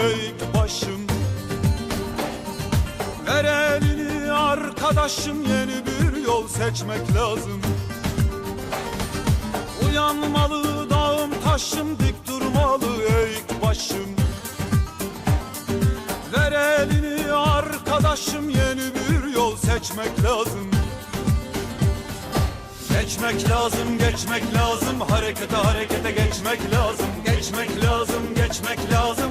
ey başım. Ver elini arkadaşım yeni bir yol seçmek lazım. Uyanmalı dağım taşım dik durmalı ey başım. Ver elini arkadaşım yeni bir yol seçmek lazım. Geçmek lazım, geçmek lazım, harekete harekete geçmek lazım, geçmek lazım, geçmek lazım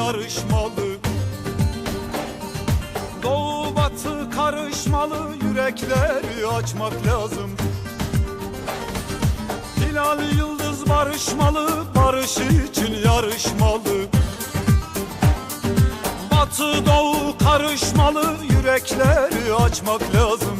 Yarışmalı. Doğu batı karışmalı, yürekleri açmak lazım. Hilal yıldız barışmalı, barış için yarışmalı. Batı doğu karışmalı, yürekleri açmak lazım.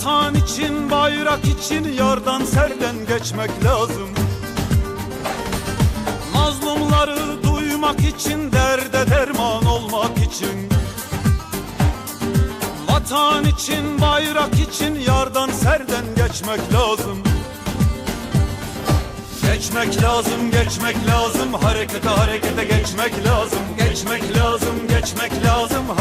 Vatan için, bayrak için, yardan serden geçmek lazım. Mazlumları duymak için, derde derman olmak için. Vatan için, bayrak için, yardan serden geçmek lazım. Geçmek lazım, geçmek lazım, harekete harekete geçmek lazım. Geçmek lazım, geçmek lazım, harekete